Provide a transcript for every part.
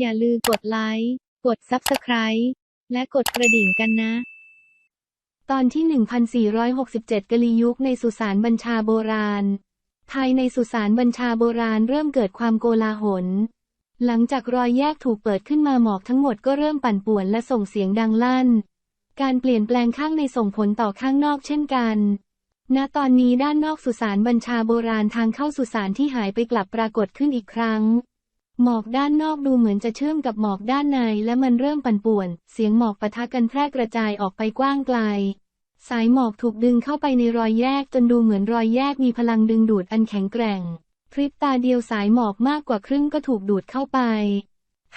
อย่าลืมกดไลค์ กด Subscribe และกดกระดิ่งกันนะ ตอนที่ 1467 กลียุคในสุสานบัญชาโบราณ ภายในสุสานบัญชาโบราณเริ่มเกิดความโกลาหล หลังจากรอยแยกถูกเปิดขึ้นมาหมอกทั้งหมดก็เริ่มปั่นป่วนและส่งเสียงดังลั่น การเปลี่ยนแปลงข้างในส่งผลต่อข้างนอกเช่นกันณตอนนี้ด้านนอกสุสานบัญชาโบราณทางเข้าสุสานที่หายไปกลับปรากฏขึ้นอีกครั้ง หมอกด้านนอกดูเหมือนจะเชื่อมกับหมอกด้านในและมันเริ่มปั่นป่วน เสียงหมอกปะทะกันแพร่กระจายออกไปกว้างไกล สายหมอกถูกดึงเข้าไปในรอยแยกจนดูเหมือนรอยแยกมีพลังดึงดูดอันแข็งแกร่ง พริบตาเดียวสายหมอกมากกว่าครึ่งก็ถูกดูดเข้าไป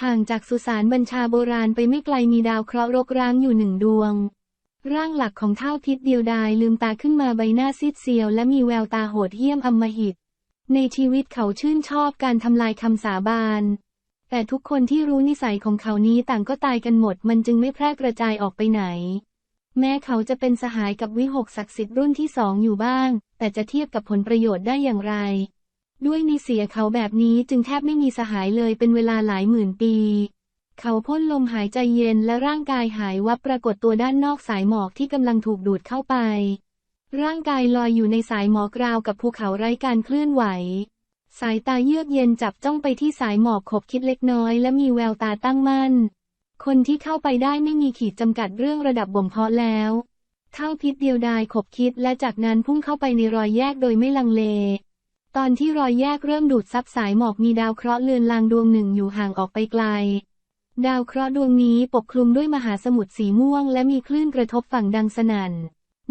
ห่างจากสุสานบัญชาโบราณไปไม่ไกลมีดาวเคราะห์รกร้างอยู่หนึ่งดวง ร่างหลักของเท่าทิศเดียวดายลืมตาขึ้นมาใบหน้าซีดเซียวและมีแววตาโหดเหี้ยมอำมหิต ในชีวิตเขาชื่นชอบการทำลายคำสาบาน แต่ทุกคนที่รู้นิสัยของเขานี้ต่างก็ตายกันหมด มันจึงไม่แพร่กระจายออกไปไหน แม้เขาจะเป็นสหายกับวิหกศักดิ์สิทธิ์รุ่นที่สองอยู่บ้าง แต่จะเทียบกับผลประโยชน์ได้อย่างไร ด้วยนิสัยเขาแบบนี้จึงแทบไม่มีสหายเลยเป็นเวลาหลายหมื่นปี เขาพ่นลมหายใจเย็นและร่างกายหายวับปรากฏตัวด้านนอกสายหมอกที่กำลังถูกดูดเข้าไป ร่างกายลอยอยู่ในสายหมอกราวกับภูเขาไร้การเคลื่อนไหว สายตาเยือกเย็นจับจ้องไปที่สายหมอกขบคิดเล็กน้อยและมีแววตาตั้งมั่น คนที่เข้าไปได้ไม่มีขีดจำกัดเรื่องระดับบ่มเพาะแล้วเท่าพิษเดียวดายขบคิดและจากนั้นพุ่งเข้าไปในรอยแยกโดยไม่ลังเล ตอนที่รอยแยกเริ่มดูดซับสายหมอกมีดาวเคราะห์เลือนลางดวงหนึ่งอยู่ห่างออกไปไกล ดาวเคราะห์ดวงนี้ปกคลุมด้วยมหาสมุทรสีม่วงและมีคลื่นกระทบฝั่งดังสนั่น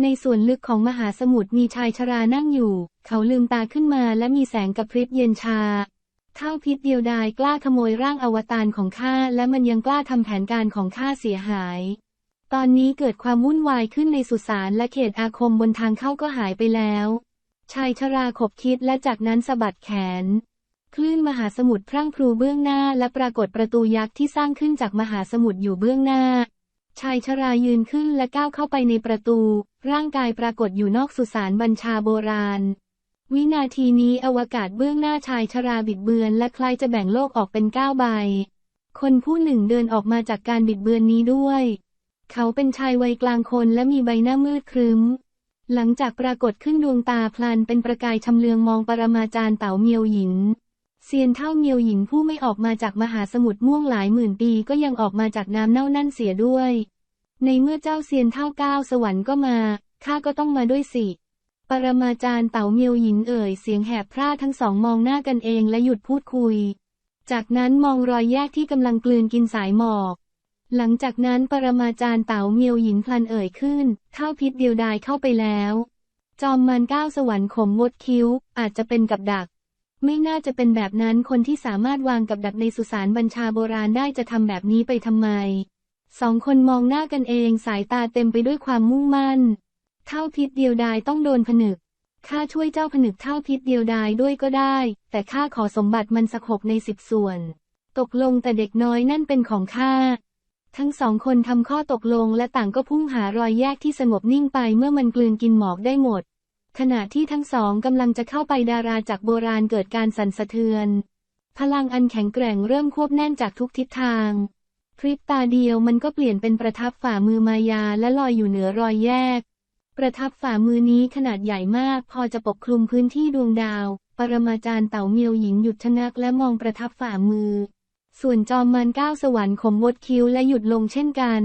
ในส่วนลึกของมหาสมุทรมีชายชรานั่งอยู่ เขาลืมตาขึ้นมาและมีแสงกระพริบเย็นชา เท่าพิษเดียวดายกล้าขโมยร่างอวตารของข้าและมันยังกล้าทำแผนการของข้าเสียหาย ตอนนี้เกิดความวุ่นวายขึ้นในสุสานและเขตอาคมบนทางเข้าก็หายไปแล้ว ชายชราขบคิดและจากนั้นสะบัดแขน คลื่นมหาสมุทรพรั่งพรูเบื้องหน้าและปรากฏประตูยักษ์ที่สร้างขึ้นจากมหาสมุทรอยู่เบื้องหน้า ชายชรายืนขึ้นและก้าวเข้าไปในประตู ร่างกายปรากฏอยู่นอกสุสานบัญชาโบราณ วินาทีนี้อวกาศเบื้องหน้าชายชราบิดเบือน และคล้ายจะแบ่งโลกออกเป็นเก้าใบ คนผู้หนึ่งเดินออกมาจากการบิดเบือนนี้ด้วย เขาเป็นชายวัยกลางคนและมีใบหน้ามืดครึ้ม หลังจากปรากฏขึ้นดวงตาพลันเป็นประกายชำเลืองมองปรมาจารย์เต๋าเมียวหยิน เซียนเท่าเมียวหยินผู้ไม่ออกมาจากมหาสมุทรม่วงหลายหมื่นปีก็ยังออกมาจากน้ำเน่านั่นเสียด้วย ในเมื่อเจ้าเซียนเท่าก้าวสวรรค์ก็มา ข้าก็ต้องมาด้วยสิ ปรมาจารย์เต๋าเมียวหยินเอ่ยเสียงแหบพร่าทั้งสองมองหน้ากันเองและหยุดพูดคุย จากนั้นมองรอยแยกที่กำลังกลืนกินสายหมอก หลังจากนั้นปรมาจารย์เต๋าเมียวหยินพลันเอ่ยขึ้นเท่าพิษเดียวดายเข้าไปแล้ว จอมมันก้าวสวรรค์ขมงดคิ้วอาจจะเป็นกับดัก ไม่น่าจะเป็นแบบนั้นคนที่สามารถวางกับดักในสุสานบัญชาโบราณได้จะทำแบบนี้ไปทำไม สองคนมองหน้ากันเองสายตาเต็มไปด้วยความมุ่งมั่น เท่าพิษเดียวดายต้องโดนผนึก ข้าช่วยเจ้าผนึกเท่าพิษเดียวดายด้วยก็ได้ แต่ข้าขอสมบัติมันสักหกในสิบส่วน ตกลงแต่เด็กน้อยนั่นเป็นของข้า ทั้งสองคนทำข้อตกลงและต่างก็พุ่งหารอยแยกที่สงบนิ่งไปเมื่อมันกลืนกินหมอกได้หมด ขณะที่ทั้งสองกำลังจะเข้าไปดาราจากโบราณเกิดการสั่นสะเทือน พลังอันแข็งแกร่งเริ่มควบแน่นจากทุกทิศทาง พริบตาเดียวมันก็เปลี่ยนเป็นประทับฝ่ามือมายาและลอยอยู่เหนือรอยแยก ประทับฝ่ามือนี้ขนาดใหญ่มากพอจะปกคลุมพื้นที่ดวงดาว ปรมาจารย์เต่าเมียวหญิงหยุดชะงักและมองประทับฝ่ามือ ส่วนจอมมันก้าวสวรรค์ขมวดคิ้วและหยุดลงเช่นกัน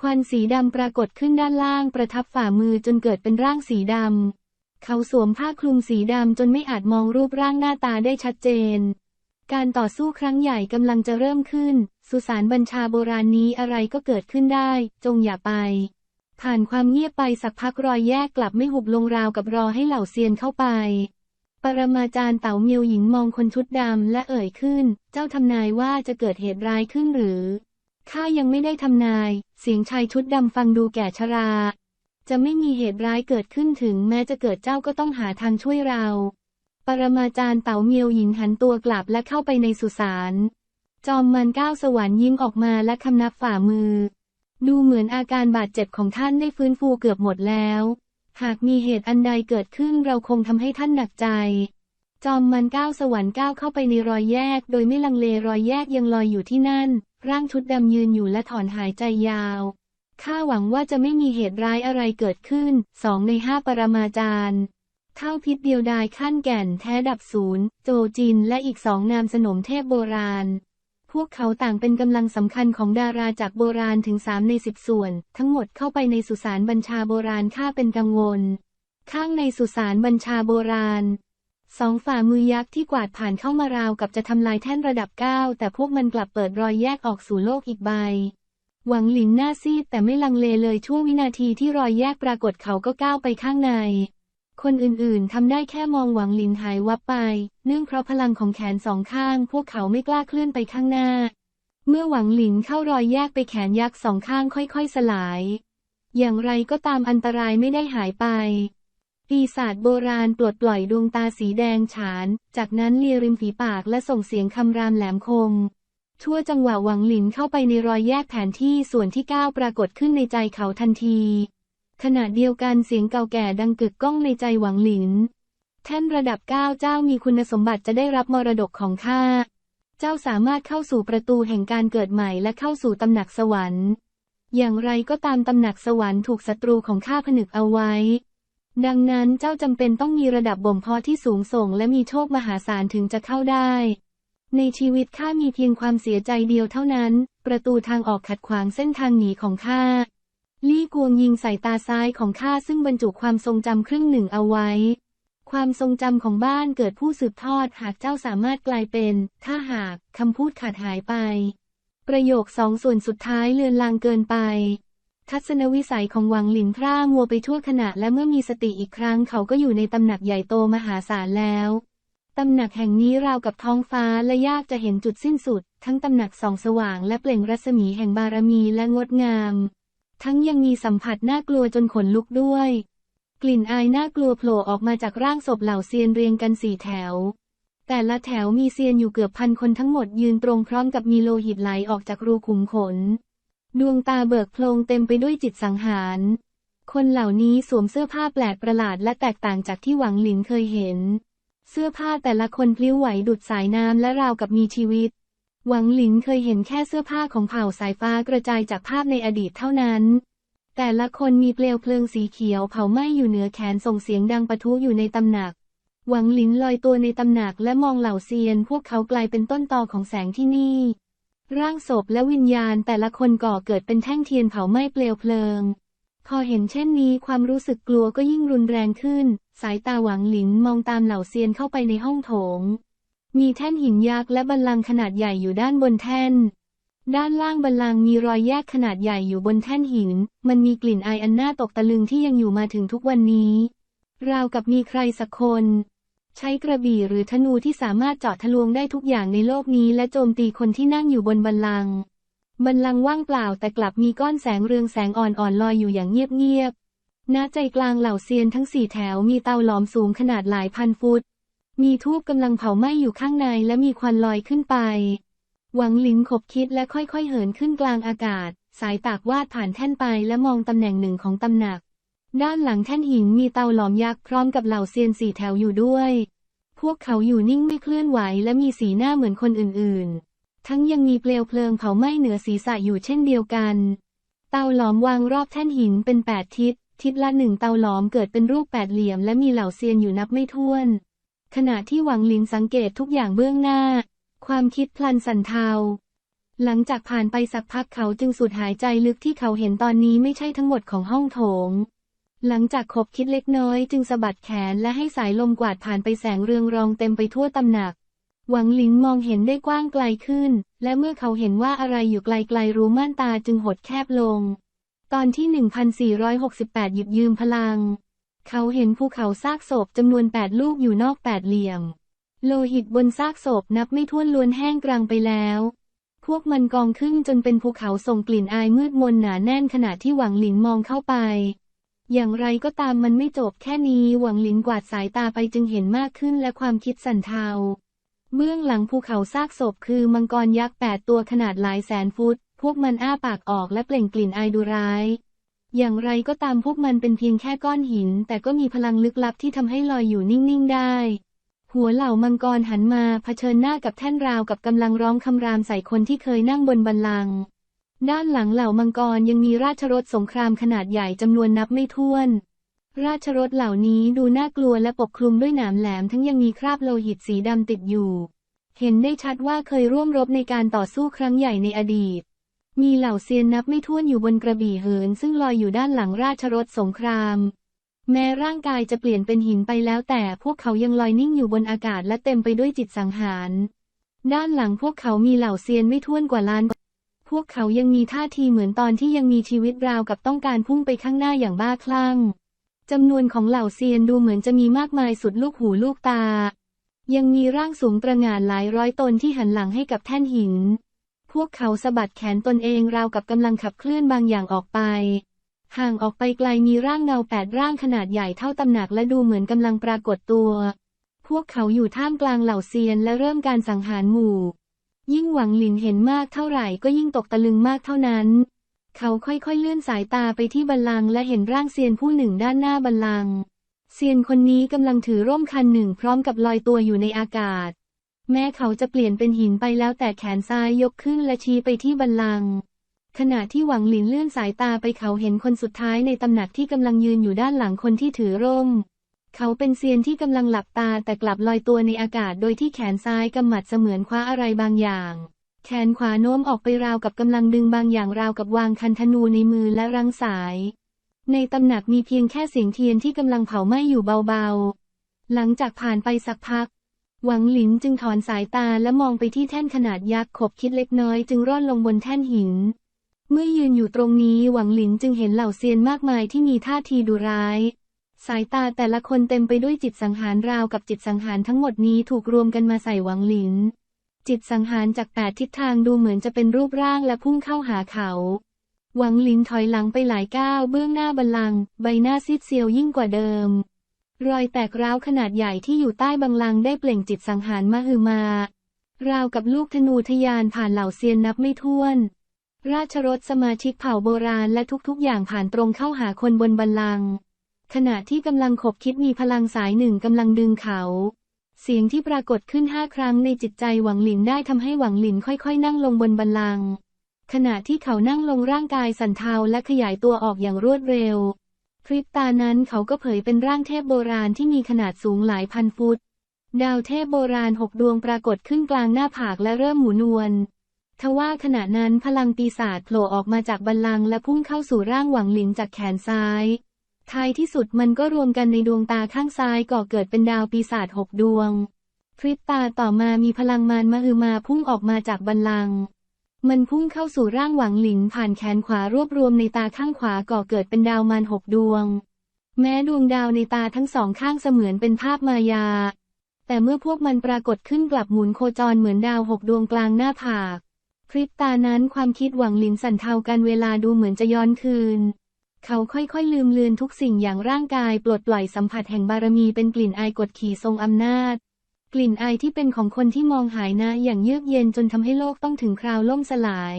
ควันสีดำปรากฏขึ้นด้านล่างประทับฝ่ามือจนเกิดเป็นร่างสีดำ เขาสวมผ้าคลุมสีดำจนไม่อาจมองรูปร่างหน้าตาได้ชัดเจน การต่อสู้ครั้งใหญ่กำลังจะเริ่มขึ้น สุสานบัญชาโบราณนี้อะไรก็เกิดขึ้นได้ จงอย่าไป ผ่านความเงียบไปสักพักรอยแยกกลับไม่หุบลงราวกับรอให้เหล่าเซียนเข้าไป ปรมาจารย์เต๋าเมียวหญิงมองคนชุดดำและเอ่ยขึ้น เจ้าทำนายว่าจะเกิดเหตุร้ายขึ้นหรือข้ายังไม่ได้ทำนาย เสียงชายชุดดำฟังดูแก่ชรา จะไม่มีเหตุร้ายเกิดขึ้นถึงแม้จะเกิดเจ้าก็ต้องหาทางช่วยเรา ปรมาจารย์เต๋าเมียวหญิงหันตัวกลับและเข้าไปในสุสาน จอมมันก้าวสวรรค์ยิ้มออกมาและคำนับฝ่ามือ ดูเหมือนอาการบาดเจ็บของท่านได้ฟื้นฟูเกือบหมดแล้ว หากมีเหตุอันใดเกิดขึ้นเราคงทำให้ท่านหนักใจ จอมมันก้าวสวรรค์ก้าวเข้าไปในรอยแยก โดยไม่ลังเลรอยแยกยังลอยอยู่ที่นั่น ร่างชุดดำยืนอยู่และถอนหายใจยาว ข้าหวังว่าจะไม่มีเหตุร้ายอะไรเกิดขึ้น สองในห้าปรมาจารย์เท่าพิษเดียวดายขั้นแก่นแท้ดับศูนย์ โจจิน และอีกสองนามสนมเทพโบราณ พวกเขาต่างเป็นกำลังสำคัญของดาราจากโบราณถึงสามในสิบส่วน ทั้งหมดเข้าไปในสุสานบัญชาโบราณข้าเป็นกังวล ข้างในสุสานบัญชาโบราณสองฝ่ามือยักษ์ที่กวาดผ่านเข้ามาราวกับจะทำลายแท่นระดับเก้าแต่พวกมันกลับเปิดรอยแยกออกสู่โลกอีกใบ หวังหลินหน้าซีดแต่ไม่ลังเลเลยช่วงวินาทีที่รอยแยกปรากฏเขาก็ก้าวไปข้างใน คนอื่นๆทำได้แค่มองหวังหลินหายวับไป เนื่องเพราะพลังของแขนสองข้าง พวกเขาไม่กล้าเคลื่อนไปข้างหน้า เมื่อหวังหลินเข้ารอยแยกไปแขนยักษ์สองข้างค่อยๆสลาย อย่างไรก็ตามอันตรายไม่ได้หายไปปีศาจโบราณปลดปล่อยดวงตาสีแดงฉาน จากนั้นเลียริมฝีปากและส่งเสียงคำรามแหลมคม ทั่วจังหวะหวังหลินเข้าไปในรอยแยกแผนที่ส่วนที่ก้าวปรากฏขึ้นในใจเขาทันที ขณะเดียวกันเสียงเก่าแก่ดังกึกก้องในใจหวังหลิน แท่นระดับเก้าเจ้ามีคุณสมบัติจะได้รับมรดกของข้า เจ้าสามารถเข้าสู่ประตูแห่งการเกิดใหม่และเข้าสู่ตำหนักสวรรค์ อย่างไรก็ตามตำหนักสวรรค์ถูกศัตรูของข้าผนึกเอาไว้ ดังนั้นเจ้าจำเป็นต้องมีระดับบ่มเพาะที่สูงส่งและมีโชคมหาศาลถึงจะเข้าได้ ในชีวิตข้ามีเพียงความเสียใจเดียวเท่านั้น ประตูทางออกขัดขวางเส้นทางหนีของข้า ลี่กวงยิงใส่ตาซ้ายของข้าซึ่งบรรจุความทรงจำครึ่งหนึ่งเอาไว้ ความทรงจำของบ้านเกิดผู้สืบทอดหากเจ้าสามารถกลายเป็น ถ้าหากคำพูดขาดหายไป ประโยคสองส่วนสุดท้ายเลือนลางเกินไป ทัศนวิสัยของหวังหลินพร่ามัวไปทั่วขณะและเมื่อมีสติอีกครั้งเขาก็อยู่ในตำหนักใหญ่โตมหาศาลแล้ว ตำหนักแห่งนี้ราวกับท้องฟ้าและยากจะเห็นจุดสิ้นสุด ทั้งตำหนักส่องสว่างและเปล่งรัศมีแห่งบารมีและงดงาม ทั้งยังมีสัมผัสน่ากลัวจนขนลุกด้วย กลิ่นอายน่ากลัวโผล่ออกมาจากร่างศพเหล่าเซียนเรียงกันสี่แถว แต่ละแถวมีเซียนอยู่เกือบพันคนทั้งหมดยืนตรงพร้อมกับมีโลหิตไหลออกจากรูขุมขน ดวงตาเบิกโพลงเต็มไปด้วยจิตสังหาร คนเหล่านี้สวมเสื้อผ้าแปลกประหลาดและแตกต่างจากที่หวังหลินเคยเห็น เสื้อผ้าแต่ละคนพลิ้วไหวดุดสายน้ำและราวกับมีชีวิต หวังหลินเคยเห็นแค่เสื้อผ้าของเผ่าสายฟ้ากระจายจากภาพในอดีตเท่านั้น แต่ละคนมีเปลวเพลิงสีเขียวเผาไหม้อยู่เหนือแขนส่งเสียงดังปะทุอยู่ในตำหนัก หวังหลินลอยตัวในตำหนักและมองเหล่าเซียน พวกเขากลายเป็นต้นตอของแสงที่นี่ ร่างศพและวิญญาณแต่ละคนก่อเกิดเป็นแท่งเทียนเผาไหม้เปลวเพลิง พอเห็นเช่นนี้ความรู้สึกกลัวก็ยิ่งรุนแรงขึ้น สายตาหวังหลินมองตามเหล่าเซียนเข้าไปในห้องโถง มีแท่นหินยักษ์และบัลลังขนาดใหญ่อยู่ด้านบนแท่น ด้านล่างบัลลังมีรอยแยกขนาดใหญ่อยู่บนแท่นหิน มันมีกลิ่นอายอันน่าตกตะลึงที่ยังอยู่มาถึงทุกวันนี้ ราวกับมีใครสักคน ใช้กระบี่หรือธนูที่สามารถเจาะทะลวงได้ทุกอย่างในโลกนี้ และโจมตีคนที่นั่งอยู่บนบัลลัง บัลลังว่างเปล่าแต่กลับมีก้อนแสงเรืองแสงอ่อนๆลอยอยู่อย่างเงียบๆ ณใจกลางเหล่าเซียนทั้งสี่แถวมีเตาหลอมสูงขนาดหลายพันฟุต มีทูบกำลังเผาไหม้อยู่ข้างในและมีควันลอยขึ้นไป หวังหลินขบคิดและค่อยๆเหินขึ้นกลางอากาศ สายตากวาดผ่านแท่นไปและมองตำแหน่งหนึ่งของตำหนัก ด้านหลังแท่นหินมีเตาหลอมยักษ์พร้อมกับเหล่าเซียนสี่แถวอยู่ด้วย พวกเขาอยู่นิ่งไม่เคลื่อนไหวและมีสีหน้าเหมือนคนอื่นๆ ทั้งยังมีเปลวเพลิงเผาไหม้เหนือศีรษะอยู่เช่นเดียวกัน เตาหลอมวางรอบแท่นหินเป็นแปดทิศ ทิศละหนึ่งเตาหลอมเกิดเป็นรูปแปดเหลี่ยมและมีเหล่าเซียนอยู่นับไม่ถ้วน ขณะที่หวังหลินสังเกตทุกอย่างเบื้องหน้า ความคิดพลันสั่นเทา หลังจากผ่านไปสักพักเขาจึงสูดหายใจลึกที่เขาเห็นตอนนี้ไม่ใช่ทั้งหมดของห้องโถง หลังจากคบคิดเล็กน้อยจึงสะบัดแขนและให้สายลมกวาดผ่านไปแสงเรืองรองเต็มไปทั่วตำหนักหวังหลินมองเห็นได้กว้างไกลขึ้น และเมื่อเขาเห็นว่าอะไรอยู่ไกลๆรู้ม่านตาจึงหดแคบลง ตอนที่ 1468 หยิบยืมพลัง เขาเห็นภูเขาซากศพจำนวนแปดลูกอยู่นอกแปดเหลี่ยม โลหิตบนซากศพนับไม่ถ้วนล้วนแห้งกรังไปแล้ว พวกมันกองขึ้นจนเป็นภูเขาส่งกลิ่นอายมืดมนหนาแน่นขณะที่หวังหลินมองเข้าไป อย่างไรก็ตามมันไม่จบแค่นี้หวังหลินกวาดสายตาไปจึงเห็นมากขึ้นและความคิดสั่นเทาเบื้องหลังภูเขาซากศพคือมังกรยักษ์แปดตัวขนาดหลายแสนฟุต พวกมันอ้าปากออกและเปล่งกลิ่นอายดุร้าย อย่างไรก็ตามพวกมันเป็นเพียงแค่ก้อนหิน แต่ก็มีพลังลึกลับที่ทำให้ลอยอยู่นิ่ง ๆ ได้ หัวเหล่ามังกรหันมาเผชิญหน้ากับแท่นราวกับกำลังร้องคำรามใส่คนที่เคยนั่งบนบัลลังก์ด้านหลังเหล่ามังกรยังมีราชรถสงครามขนาดใหญ่จำนวนนับไม่ถ้วน ราชรถเหล่านี้ดูน่ากลัวและปกคลุมด้วยหนามแหลมทั้งยังมีคราบโลหิตสีดำติดอยู่ เห็นได้ชัดว่าเคยร่วมรบในการต่อสู้ครั้งใหญ่ในอดีต มีเหล่าเซียนนับไม่ถ้วนอยู่บนกระบี่เหิน ซึ่งลอยอยู่ด้านหลังราชรถสงคราม แม้ร่างกายจะเปลี่ยนเป็นหินไปแล้วแต่พวกเขายังลอยนิ่งอยู่บนอากาศและเต็มไปด้วยจิตสังหาร ด้านหลังพวกเขามีเหล่าเซียนไม่ถ้วนกว่าล้าน พวกเขายังมีท่าทีเหมือนตอนที่ยังมีชีวิตราวกับต้องการพุ่งไปข้างหน้าอย่างบ้าคลั่งจำนวนของเหล่าเซียนดูเหมือนจะมีมากมายสุดลูกหูลูกตา ยังมีร่างสูงประหง่านหลายร้อยตนที่หันหลังให้กับแท่นหิน พวกเขาสะบัดแขนตนเองราวกับกำลังขับเคลื่อนบางอย่างออกไป ห่างออกไปไกลมีร่างเงาแปดร่างขนาดใหญ่เท่าตำหนักและดูเหมือนกำลังปรากฏตัว พวกเขาอยู่ท่ามกลางเหล่าเซียนและเริ่มการสังหารหมู่ ยิ่งหวังหลินเห็นมากเท่าไหร่ก็ยิ่งตกตะลึงมากเท่านั้น เขาค่อยๆเลื่อนสายตาไปที่บัลลังก์และเห็นร่างเซียนผู้หนึ่งด้านหน้าบัลลังก์เซียนคนนี้กำลังถือร่มคันหนึ่งพร้อมกับลอยตัวอยู่ในอากาศ แม้เขาจะเปลี่ยนเป็นหินไปแล้วแต่แขนซ้ายยกขึ้นและชี้ไปที่บัลลัง ขณะที่หวังหลินเลื่อนสายตาไปเขาเห็นคนสุดท้ายในตำหนักที่กำลังยืนอยู่ด้านหลังคนที่ถือร่ม เขาเป็นเซียนที่กำลังหลับตาแต่กลับลอยตัวในอากาศโดยที่แขนซ้ายกำหมัดเสมือนคว้าอะไรบางอย่าง แขนขวาโน้มออกไปราวกับกำลังดึงบางอย่างราวกับวางคันธนูในมือและรังสาย ในตำหนักมีเพียงแค่เสียงเทียนที่กำลังเผาไหม้อยู่เบาๆ หลังจากผ่านไปสักพัก หวังหลินจึงถอนสายตาและมองไปที่แท่นขนาดยักษ์ขบคิดเล็กน้อยจึงร่อนลงบนแท่นหิน เมื่อยืนอยู่ตรงนี้หวังหลินจึงเห็นเหล่าเซียนมากมายที่มีท่าทีดุร้าย สายตาแต่ละคนเต็มไปด้วยจิตสังหารราวกับจิตสังหารทั้งหมดนี้ถูกรวมกันมาใส่หวังหลิน จิตสังหารจากแปดทิศทางดูเหมือนจะเป็นรูปร่างและพุ่งเข้าหาเขาหวังหลินถอยหลังไปหลายก้าวเบื้องหน้าบัลลังก์ใบหน้าซีดเซียวยิ่งกว่าเดิม รอยแตกร้าวขนาดใหญ่ที่อยู่ใต้บังลังได้เปล่งจิตสังหารมหึมา ราวกับลูกธนูทะยานผ่านเหล่าเซียนนับไม่ถ้วน ราชรถสมาชิกเผ่าโบราณและทุกๆ อย่างผ่านตรงเข้าหาคนบนบัลลัง ขณะที่กำลังขบคิดมีพลังสายหนึ่งกำลังดึงเขา เสียงที่ปรากฏขึ้นห้าครั้งในจิตใจหวังหลินได้ทำให้หวังหลินค่อยๆ นั่งลงบนบัลลัง ขณะที่เขานั่งลงร่างกายสั่นเทาและขยายตัวออกอย่างรวดเร็ว พริบตานั้นเขาก็เผยเป็นร่างเทพโบราณที่มีขนาดสูงหลายพันฟุต ดาวเทพโบราณหกดวงปรากฏขึ้นกลางหน้าผากและเริ่มหมุนวนทว่าขณะนั้นพลังปีศาจโผล่ออกมาจากบัลลังก์และพุ่งเข้าสู่ร่างหวังหลินจากแขนซ้าย ท้ายที่สุดมันก็รวมกันในดวงตาข้างซ้ายก่อเกิดเป็นดาวปีศาจหกดวง พริบตาต่อมามีพลังมารมหึมาพุ่งออกมาจากบัลลังก์ มันพุ่งเข้าสู่ร่างหวังหลินผ่านแขนขวารวบรวมในตาข้างขวาก่อเกิดเป็นดาวมารหกดวง แม้ดวงดาวในตาทั้งสองข้างเสมือนเป็นภาพมายา แต่เมื่อพวกมันปรากฏขึ้นกลับหมุนโคจรเหมือนดาวหกดวงกลางหน้าผาก พริบตานั้นความคิดหวังหลินสั่นเทากันเวลาดูเหมือนจะย้อนคืน เขาค่อยๆลืมเลือนทุกสิ่งอย่างร่างกายปลดปล่อยสัมผัสแห่งบารมีเป็นกลิ่นอายกดขี่ทรงอำนาจ กลิ่นอายที่เป็นของคนที่มองหายนะอย่างเยือกเย็นจนทำให้โลกต้องถึงคราวล่มสลาย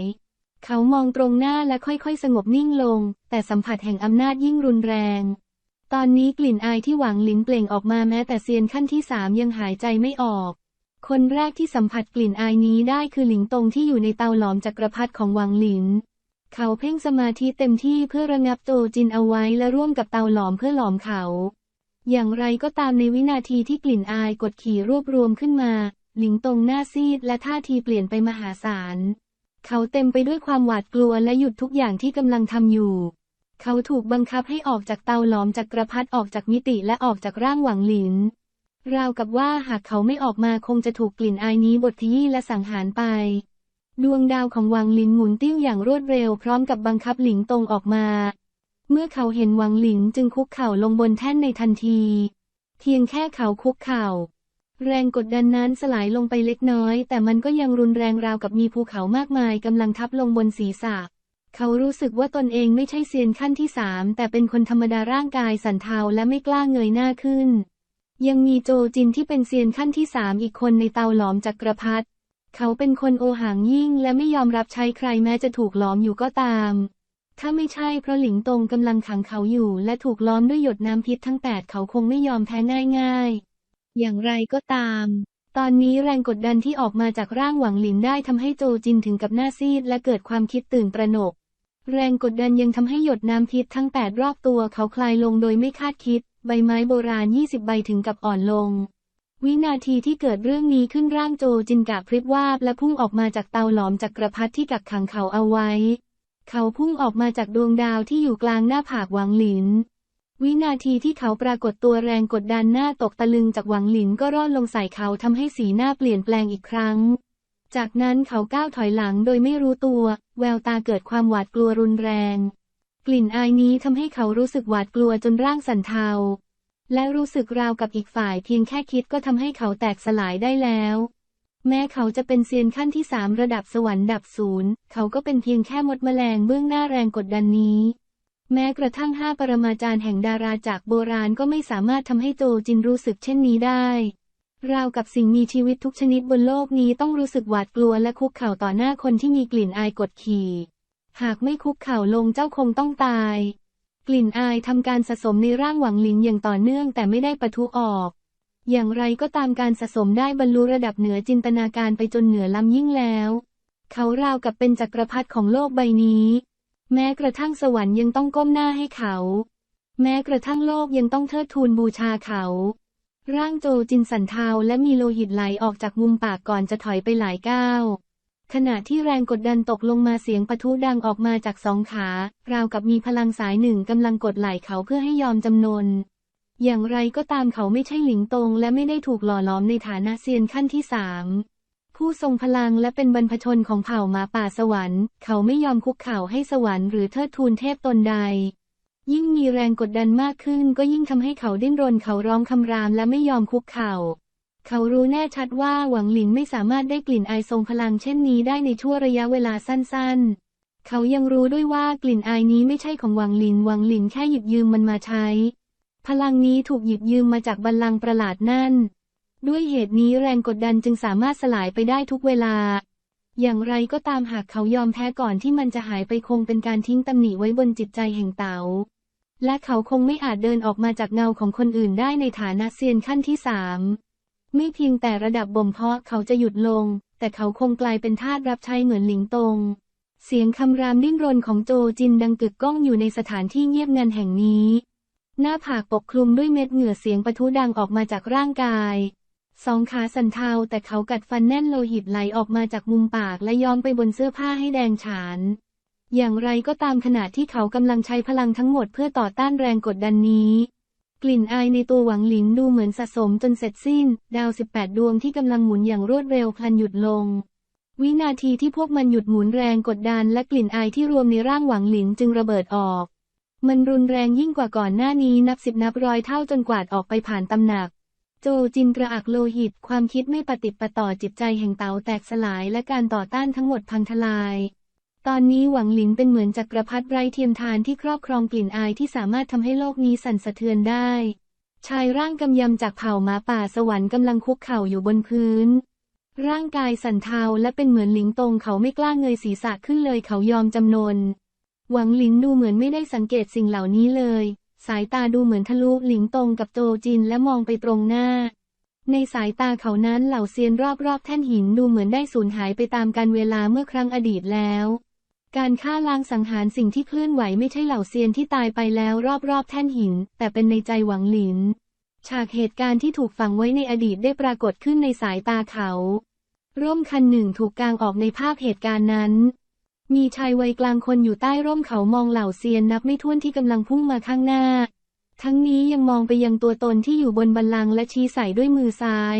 เขามองตรงหน้าและค่อยๆ สงบนิ่งลง แต่สัมผัสแห่งอำนาจยิ่งรุนแรง ตอนนี้กลิ่นอายที่หวังหลินเปล่งออกมาแม้แต่เซียนขั้นที่สามยังหายใจไม่ออก คนแรกที่สัมผัสกลิ่นอายนี้ได้คือหลิงตงที่อยู่ในเตาหลอมจักรพรรดิของหวังหลินเขาเพ่งสมาธิเต็มที่เพื่อระงับโจจินเอาไว้และร่วมกับเตาหลอมเพื่อหลอมเขา อย่างไรก็ตามในวินาทีที่กลิ่นอายกดขี่รวบรวมขึ้นมา หลิงตงหน้าซีดและท่าทีเปลี่ยนไปมหาศาล เขาเต็มไปด้วยความหวาดกลัวและหยุดทุกอย่างที่กำลังทำอยู่ เขาถูกบังคับให้ออกจากเตาหลอมจักกระพรรดิออกจากมิติและออกจากร่างหวังหลิน ราวกับว่าหากเขาไม่ออกมาคงจะถูกกลิ่นอายนี้บดขยี้และสังหารไป ดวงดาวของวังหลินหมุนติ้วอย่างรวดเร็วพร้อมกับบังคับหลิงตงออกมา เมื่อเขาเห็นหวังหลินจึงคุกเข่าลงบนแท่นในทันที เพียงแค่เขาคุกเข่า แรงกดดันนั้นสลายลงไปเล็กน้อย แต่มันก็ยังรุนแรงราวกับมีภูเขามากมายกำลังทับลงบนศีรษะ เขารู้สึกว่าตนเองไม่ใช่เซียนขั้นที่สามแต่เป็นคนธรรมดาร่างกายสั่นเทาและไม่กล้าเงยหน้าขึ้น ยังมีโจจินที่เป็นเซียนขั้นที่สามอีกคนในเตาหลอมจักรพรรดิเขาเป็นคนโอหังยิ่งและไม่ยอมรับใช้ใครแม้จะถูกหลอมอยู่ก็ตาม ถ้าไม่ใช่เพราะหลิงตงกำลังขังเขาอยู่ และถูกล้อมด้วยหยดน้ำพิษทั้งแปดเขาคงไม่ยอมแพ้ง่ายอย่างไรก็ตาม ตอนนี้แรงกดดันที่ออกมาจากร่างหวังหลินได้ทำให้โจจินถึงกับหน้าซีดและเกิดความคิดตื่นตระหนก แรงกดดันยังทำให้หยดน้ำพิษทั้ง8รอบตัวเขาคลายลงโดยไม่คาดคิด ใบไม้โบราณ 20 ใบถึงกับอ่อนลง วินาทีที่เกิดเรื่องนี้ขึ้นร่างโจจินกะพริบวาบและพุ่งออกมาจากเตาหลอมจากกระพัดที่กักขังเขาเอาไว้ เขาพุ่งออกมาจากดวงดาวที่อยู่กลางหน้าผากหวังหลิน วินาทีที่เขาปรากฏตัวแรงกดดันหน้าตกตะลึงจากหวังหลินก็ร่อนลงใส่เขาทำให้สีหน้าเปลี่ยนแปลงอีกครั้ง จากนั้นเขาก้าวถอยหลังโดยไม่รู้ตัว แววตาเกิดความหวาดกลัวรุนแรง กลิ่นอายนี้ทำให้เขารู้สึกหวาดกลัวจนร่างสั่นเทาและรู้สึกราวกับอีกฝ่ายเพียงแค่คิดก็ทำให้เขาแตกสลายได้แล้ว แม้เขาจะเป็นเซียนขั้นที่สามระดับสวรรค์ดับศูนย์ เขาก็เป็นเพียงแค่มดแมลงเบื้องหน้าแรงกดดันนี้ แม้กระทั่งห้าปรมาจารย์แห่งดาราจากโบราณก็ไม่สามารถทำให้โจจินรู้สึกเช่นนี้ได้ ราวกับสิ่งมีชีวิตทุกชนิดบนโลกนี้ต้องรู้สึกหวาดกลัวและคุกเข่าต่อหน้าคนที่มีกลิ่นอายกดขี่ หากไม่คุกเข่าลงเจ้าคงต้องตาย กลิ่นอายทำการสะสมในร่างหวังลินอย่างต่อเนื่องแต่ไม่ได้ปะทุออก อย่างไรก็ตามการสะสมได้บรรลุระดับเหนือจินตนาการไปจนเหนือล้ำยิ่งแล้ว เขาราวกับเป็นจักรพรรดิของโลกใบนี้ แม้กระทั่งสวรรค์ยังต้องก้มหน้าให้เขา แม้กระทั่งโลกยังต้องเทิดทูนบูชาเขา ร่างโจจินสันเทาและมีโลหิตไหลออกจากมุมปากก่อนจะถอยไปหลายก้าวขณะที่แรงกดดันตกลงมาเสียงปะทุดังออกมาจากสองขา ราวกับมีพลังสายหนึ่งกำลังกดไหล่เขาเพื่อให้ยอมจำนน อย่างไรก็ตามเขาไม่ใช่หลิงตง และไม่ได้ถูกหล่อหลอมในฐานะเซียนขั้นที่สามผู้ทรงพลังและเป็นบรรพชนของเผ่าหมาป่าสวรรค์ เขาไม่ยอมคุกเข่าให้สวรรค์หรือเทิดทูนเทพตนใด ยิ่งมีแรงกดดันมากขึ้นก็ยิ่งทำให้เขาดิ้นรนเขาร้องคำรามและไม่ยอมคุกเข่า เขารู้แน่ชัดว่าหวังหลินไม่สามารถได้กลิ่นอายทรงพลังเช่นนี้ได้ในชั่วระยะเวลาสั้นๆ เขายังรู้ด้วยว่ากลิ่นอายนี้ไม่ใช่ของหวังหลินหวังหลินแค่หยิบยืมมันมาใช้ พลังนี้ถูกหยิบยืมมาจากบัลลังก์ประหลาดนั่น ด้วยเหตุนี้แรงกดดันจึงสามารถสลายไปได้ทุกเวลา อย่างไรก็ตามหากเขายอมแพ้ก่อนที่มันจะหายไปคงเป็นการทิ้งตำหนิไว้บนจิตใจแห่งเต๋า และเขาคงไม่อาจเดินออกมาจากเงาของคนอื่นได้ในฐานะเซียนขั้นที่สาม ไม่เพียงแต่ระดับบ่มเพาะเขาจะหยุดลง แต่เขาคงกลายเป็นทาสรับใช้เหมือนหลิงตง เสียงคำรามดิ้นรนของโจจินดังกึกก้องอยู่ในสถานที่เงียบงันแห่งนี้ หน้าผากปกคลุมด้วยเม็ดเหงื่อเสียงปะทุดังออกมาจากร่างกาย สองขาสันเทาแต่เขากัดฟันแน่นโลหิตไหลออกมาจากมุมปากและย้อมไปบนเสื้อผ้าให้แดงฉาน อย่างไรก็ตามขณะที่เขากำลังใช้พลังทั้งหมดเพื่อต่อต้านแรงกดดันนี้ กลิ่นอายในตัวหวังหลินดูเหมือนสะสมจนเสร็จสิ้น ดาว 18 ดวงที่กำลังหมุนอย่างรวดเร็วพลันหยุดลงวินาทีที่พวกมันหยุดหมุนแรงกดดันและกลิ่นอายที่รวมในร่างหวังหลินจึงระเบิดออก มันรุนแรงยิ่งกว่าก่อนหน้านี้นับสิบนับร้อยเท่าจนกวาดออกไปผ่านตำหนัก โจจินกระอักโลหิต ความคิดไม่ปฏิประต่อจิตใจแห่งเตาแตกสลายและการต่อต้านทั้งหมดพังทลาย ตอนนี้หวังหลินเป็นเหมือนจักรพรรดิไร้เทียมทานที่ครอบครองกลิ่นอายที่สามารถทำให้โลกนี้สั่นสะเทือนได้ ชายร่างกำยำจากเผ่าหมาป่าสวรรค์กำลังคุกเข่าอยู่บนพื้น ร่างกายสั่นเทาและเป็นเหมือนหลิงตรงเขาไม่กล้าเงยศีรษะขึ้นเลยเขายอมจำนน หวังหลินดูเหมือนไม่ได้สังเกตสิ่งเหล่านี้เลย สายตาดูเหมือนทะลุหลิงตรงกับโจจินและมองไปตรงหน้า ในสายตาเขานั้นเหล่าเซียนรอบๆแท่นหินดูเหมือนได้สูญหายไปตามการเวลาเมื่อครั้งอดีตแล้วการฆ่าล้างสังหารสิ่งที่เคลื่อนไหวไม่ใช่เหล่าเซียนที่ตายไปแล้วรอบๆแท่นหิน แต่เป็นในใจหวังหลิน ฉากเหตุการณ์ที่ถูกฝังไว้ในอดีตได้ปรากฏขึ้นในสายตาเขา ร่มคันหนึ่งถูกกางออกในภาพเหตุการณ์นั้น มีชายวัยกลางคนอยู่ใต้ร่มเขามองเหล่าเซียนนับไม่ถ้วนที่กำลังพุ่งมาข้างหน้า ทั้งนี้ยังมองไปยังตัวตนที่อยู่บนบันลังและชี้ใส่ด้วยมือซ้าย